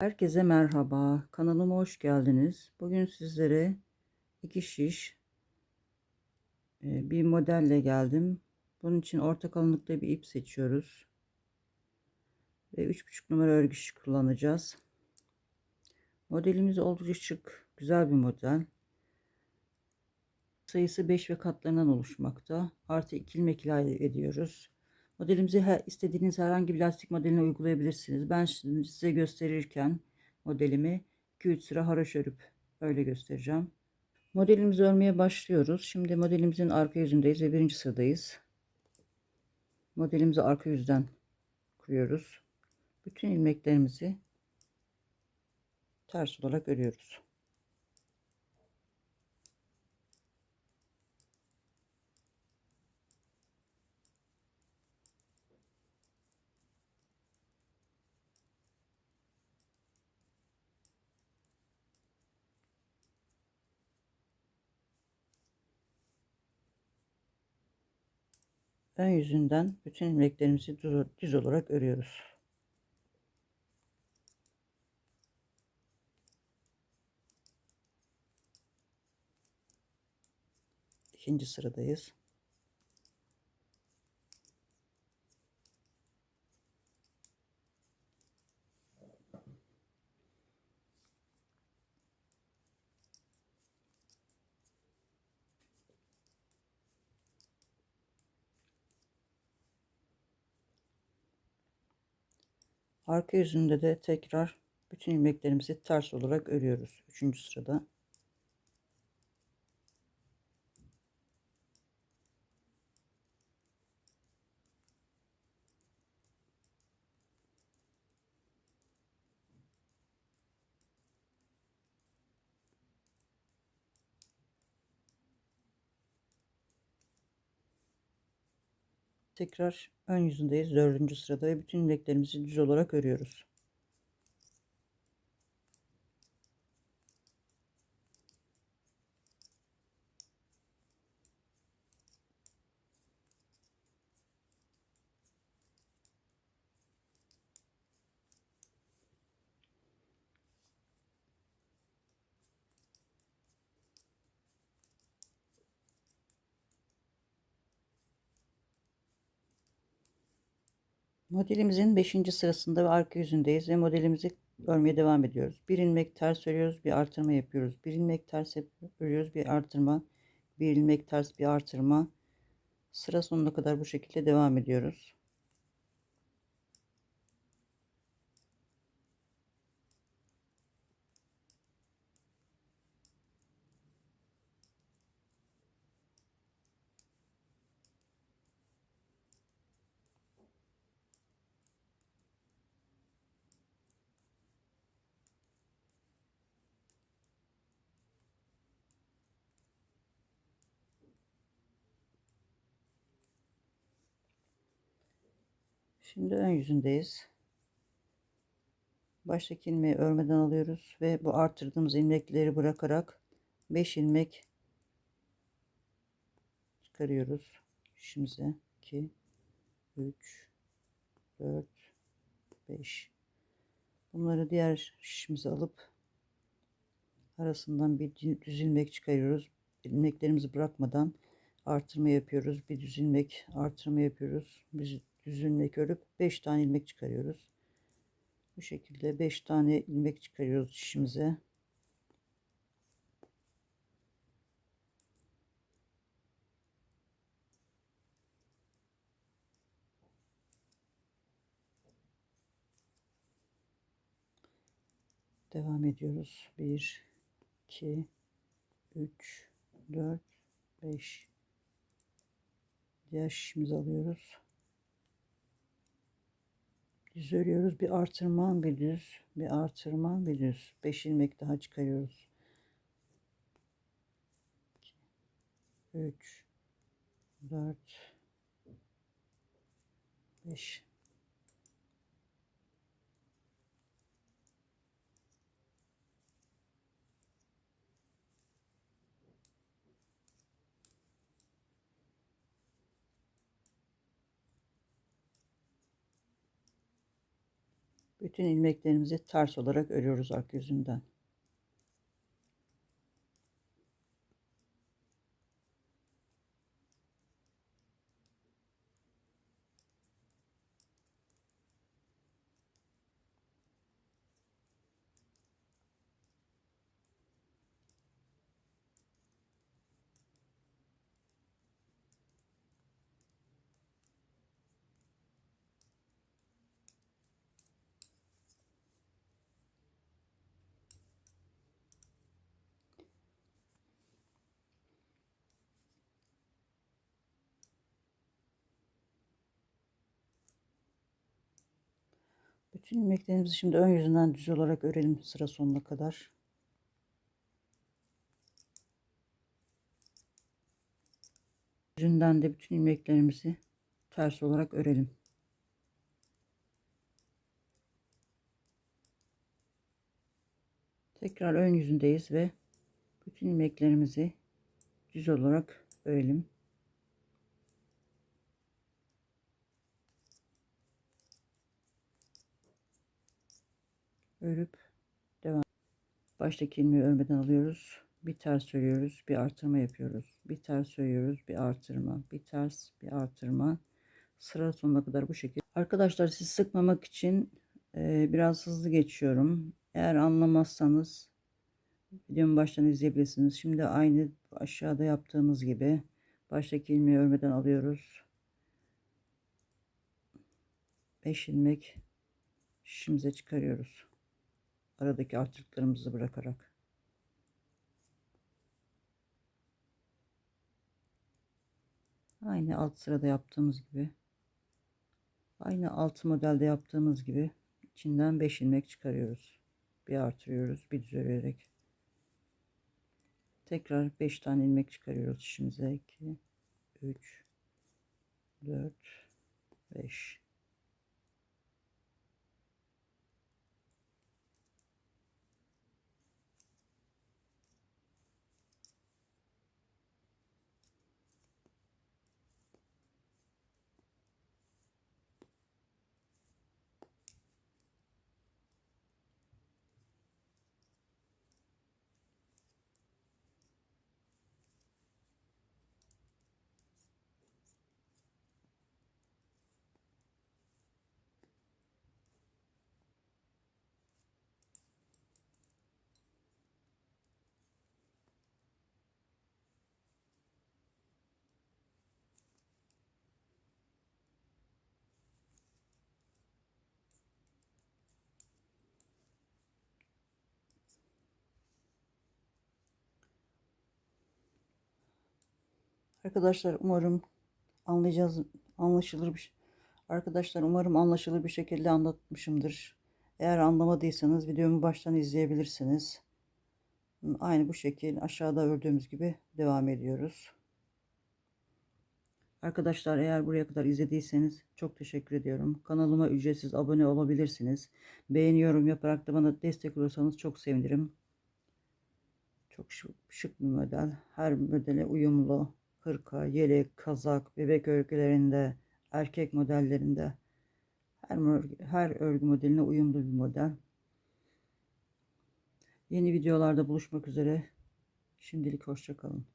Herkese merhaba. Kanalıma hoş geldiniz. Bugün sizlere iki şiş e, bir modelle geldim. Bunun için orta kalınlıkta bir ip seçiyoruz. Ve 3,5 numara örgü şiş kullanacağız. Modelimiz oldukça şık, güzel bir model. Sayısı 5 ve katlarından oluşmakta. Artı 2 ilmek ilave ediyoruz. Modelimizi her, istediğiniz herhangi bir lastik modeline uygulayabilirsiniz. Ben şimdi size gösterirken modelimi 2-3 sıra haroş örüp öyle göstereceğim. Modelimizi örmeye başlıyoruz. Şimdi modelimizin arka yüzündeyiz ve birinci sıradayız. Modelimizi arka yüzden kuruyoruz. Bütün ilmeklerimizi ters olarak örüyoruz. Ön yüzünden bütün ilmeklerimizi düz olarak örüyoruz. İkinci sıradayız. Arka yüzünde de tekrar bütün ilmeklerimizi ters olarak örüyoruz. Üçüncü sırada. Tekrar ön yüzündeyiz. Dördüncü sırada ve bütün ilmeklerimizi düz olarak örüyoruz. Modelimizin 5. sırasında ve arka yüzündeyiz ve modelimizi örmeye devam ediyoruz. Bir ilmek ters örüyoruz, bir artırma yapıyoruz. Bir ilmek ters örüyoruz, bir artırma. Bir ilmek ters, bir artırma. Sıra sonuna kadar bu şekilde devam ediyoruz. Şimdi ön yüzündeyiz. Baştaki ilmeği örmeden alıyoruz ve bu arttırdığımız ilmekleri bırakarak 5 ilmek çıkarıyoruz. Şişimize 2 3 4 5 Bunları diğer şişimize alıp arasından bir düz ilmek çıkarıyoruz. İlmeklerimizi bırakmadan artırma yapıyoruz. Bir düz ilmek artırma yapıyoruz. Bir düz ilmek örüp 5 tane ilmek çıkarıyoruz. Bu şekilde 5 tane ilmek çıkarıyoruz şişimize. Devam ediyoruz. 1 2 3 4 5 Diğer şişimizi alıyoruz düz örüyoruz. Bir artırma bir düz bir artırma bir düz. 5 ilmek daha çıkarıyoruz. 3 4 5 Bütün ilmeklerimizi ters olarak örüyoruz arka yüzünden. Bütün ilmeklerimizi şimdi ön yüzünden düz olarak örelim sıra sonuna kadar. Yüzünden de bütün ilmeklerimizi ters olarak örelim. Tekrar ön yüzündeyiz ve bütün ilmeklerimizi düz olarak örelim. Örüp devam. Baştaki ilmeği örmeden alıyoruz. Bir ters örüyoruz, bir artırma yapıyoruz. Bir ters örüyoruz, bir artırma, bir ters, bir artırma. Sıra sonuna kadar bu şekilde. Arkadaşlar siz sıkmamak için e, biraz hızlı geçiyorum. Eğer anlamazsanız videomu baştan izleyebilirsiniz. Şimdi aynı aşağıda yaptığımız gibi baştaki ilmeği örmeden alıyoruz. 5 ilmek şişimize çıkarıyoruz aradaki artıklarımızı bırakarak. Aynı alt sırada yaptığımız gibi aynı alt modelde yaptığımız gibi içinden 5 ilmek çıkarıyoruz. Bir artırıyoruz, bir düzelerek. Tekrar 5 tane ilmek çıkarıyoruz işimize. 2 3 4 5 Arkadaşlar umarım anlayacağız anlaşılır bir Arkadaşlar umarım anlaşılır bir şekilde anlatmışımdır. Eğer anlamadıysanız videomu baştan izleyebilirsiniz. Aynı bu şekil aşağıda ördüğümüz gibi devam ediyoruz. Arkadaşlar eğer buraya kadar izlediyseniz çok teşekkür ediyorum. Kanalıma ücretsiz abone olabilirsiniz. Beğeni yorum yaparak da bana destek olursanız çok sevinirim. Çok şık, şık bir model. Her modele uyumlu hırka, yelek, kazak, bebek örgülerinde, erkek modellerinde her, her örgü modeline uyumlu bir model. Yeni videolarda buluşmak üzere. Şimdilik hoşçakalın.